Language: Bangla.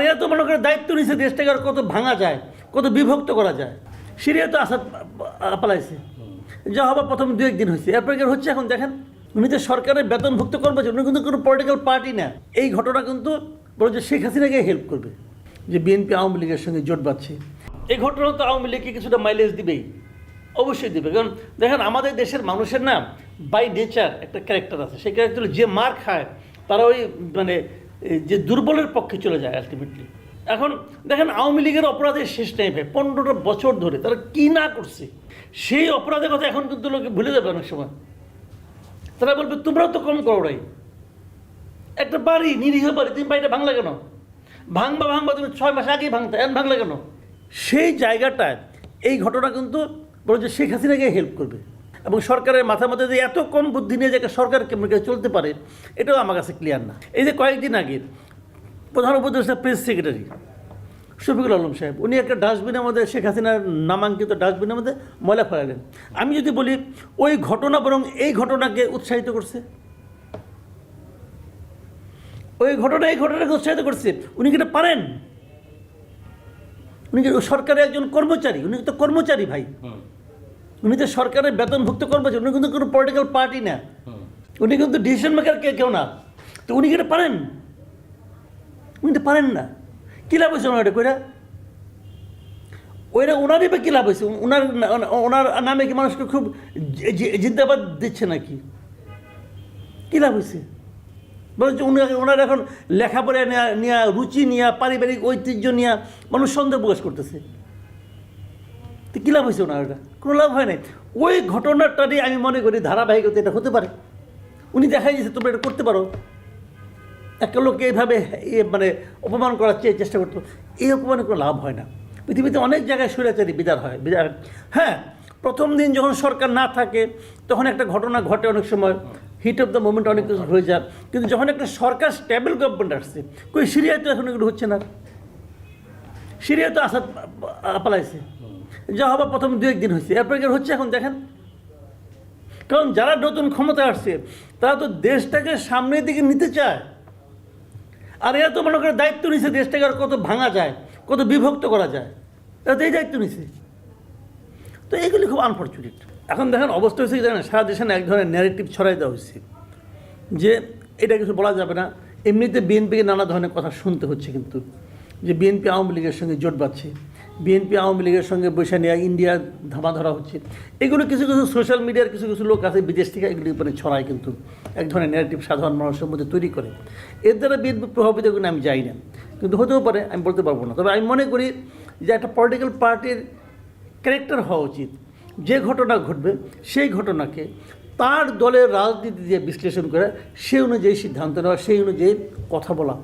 এরা তো মনে করে দায়িত্ব নিছে দেশটাকে কত ভাঙা যায়, কত বিভক্ত করা যায়। সিরিয়া তো আসাদ পালাইছে। যা হবে প্রথম দু একদিন হয়েছে। এরপরে হচ্ছে এখন দেখেন? উনি তো সরকারের বেতনভুক্ত কর্মচারী, উনি কিন্তু কোনো পলিটিক্যাল পার্টি না। এই ঘটনা কিন্তু যে শেখ হাসিনাকে হেল্প করবে, যে বিএনপি আওয়ামী লীগের সঙ্গে জোট বাঁধছে। এই ঘটনা তো আওয়ামী লীগকে কিছুটা মাইলেজ দিবেই, অবশ্যই দিবে। কারণ দেখেন, আমাদের দেশের মানুষের না বাই নেচার একটা ক্যারেক্টার আছে। সেই ক্যারেক্টার যে মার খায়, তারা ওই মানে যে দুর্বলের পক্ষে চলে যায় আলটিমেটলি এখন দেখেন, আওয়ামী লীগের অপরাধের শেষ নেই ভাই, পনেরোটা বছর ধরে তারা কি না করছে, সেই অপরাধের কথা এখন কিন্তু লোকে ভুলে যাবে অনেক সময়। তারা বলবে, তোমরাও তো কম করো নাই। একটা বাড়ি, নিরীহ বাড়ি, তুমি বাড়িটা ভাঙলে কেন? ভাঙবা ভাঙবা, তুমি ছয় মাস আগেই ভাঙতে, এখন ভাঙলে কেন? সেই জায়গাটায় এই ঘটনা কিন্তু বড় যে শেখ হাসিনাকে হেল্প করবে। এবং সরকারের মাথার মধ্যে যে এত কম বুদ্ধি নিয়ে যে সরকার কেমন চলতে পারে, এটাও আমার কাছে ক্লিয়ার না। এই যে কয়েকদিন আগে প্রধান উপদেষ্টা প্রেস সেক্রেটারি শফিকুল আলম সাহেব, উনি একটা ডাস্টবিনের মধ্যে শেখ হাসিনার নামাঙ্কিত ডাস্টবিনের মধ্যে ময়লা ফেলালেন। আমি যদি বলি, ওই ঘটনা বরং এই ঘটনাকে উৎসাহিত করছে। ওই ঘটনা, এই ঘটনাকে উৎসাহিত করছে। উনি কি এটা পারেন? উনি সরকারের একজন কর্মচারী? উনি তো কর্মচারী ভাই। উনি তো সরকারের বেতনভুক্ত কর্মচারী, উনি কিন্তু কোনো পলিটিক্যাল পার্টি না। উনি কিন্তু ডিসিশন মেকার কে কেউ না। তো উনি কি এটা পারেন? উনি তো পারেন না। কী লাভ হয়েছে ওনার কইরা? ওইটা ওনারই বা কী লাভ হয়েছে? ওনার ওনার নামে কি মানুষকে খুব জিন্দাবাদ দিচ্ছে নাকি? কী লাভ হয়েছে? বরঞ্চ উনি- ওনার এখন লেখাপড়া নেওয়া নেওয়া রুচি নেওয়া পারিবারিক ঐতিহ্য নেওয়া মানুষ সন্দেহ প্রকাশ করতেছে। কী লাভ হয়েছে ওনার এটা কোনো লাভ হয় নাই। ওই ঘটনাটারই আমি মনে করি ধারাবাহিকতা এটা হতে পারে। উনি দেখাই দিয়েছে তোমরা এটা করতে পারো। একটা লোককে এইভাবে মানে অপমান করার চেয়ে চেষ্টা করতো। এই অপমানে কোনো লাভ হয় না। পৃথিবীতে অনেক জায়গায় স্বৈরাচারী বিদার হয়, বিদার। হ্যাঁ প্রথম দিন যখন সরকার না থাকে, তখন একটা ঘটনা ঘটে অনেক সময়। হিট অফ দ্য মোমেন্ট অনেক কিছু হয়ে যায়। কিন্তু যখন একটা সরকার স্টেবল গভর্নমেন্ট আসছে, কই সিরিয়ায় তো এখন এগুলো হচ্ছে না। সিরিয়া তো আসাদ পালাইছে। যা হবে প্রথম দু একদিন হয়েছে। এরপরে হচ্ছে এখন দেখেন? কারণ যারা নতুন ক্ষমতা আসছে, তারা তো দেশটাকে সামনের দিকে নিতে চায়। আর এরা তো মনে করে দায়িত্ব নিছে দেশটাকে আর কত ভাঙা যায়, কত বিভক্ত করা যায়। এরা তো এই দায়িত্ব নিছে। তো এইগুলি খুব আনফর্চুনেট এখন দেখেন অবস্থা হয়েছে জানেন? সারা দেশে এক ধরনের ন্যারেটিভ ছড়াই দেওয়া হয়েছে। যে এটা কিছু বলা যাবে না। এমনিতে বিএনপিকে নানা ধরনের কথা শুনতে হচ্ছে কিন্তু। যে বিএনপি আওয়ামী লীগের সঙ্গে জোট বাঁধছে। বিএনপি আওয়ামী লীগের সঙ্গে বৈশা নেওয়া ইন্ডিয়া ধামা ধরা হচ্ছে। এগুলো কিছু কিছু সোশ্যাল মিডিয়ার কিছু কিছু লোক আছে, বিদেশ থেকে এগুলি মানে ছড়ায় কিন্তু। এক ধরনের নেগেটিভ সাধারণ মানুষের মধ্যে তৈরি করে। এর দ্বারা বিএনপি প্রভাবিত কোনো আমি যাই না। কিন্তু হতেও পারে, আমি বলতে পারব না। তবে আমি মনে করি যে একটা পলিটিক্যাল পার্টির ক্যারেক্টার হওয়া উচিত। যে ঘটনা ঘটবে, সেই ঘটনাকে তার দলের রাজনীতি দিয়ে বিশ্লেষণ করে, সেই অনুযায়ী সিদ্ধান্ত নেওয়া, সেই অনুযায়ী কথা বলা।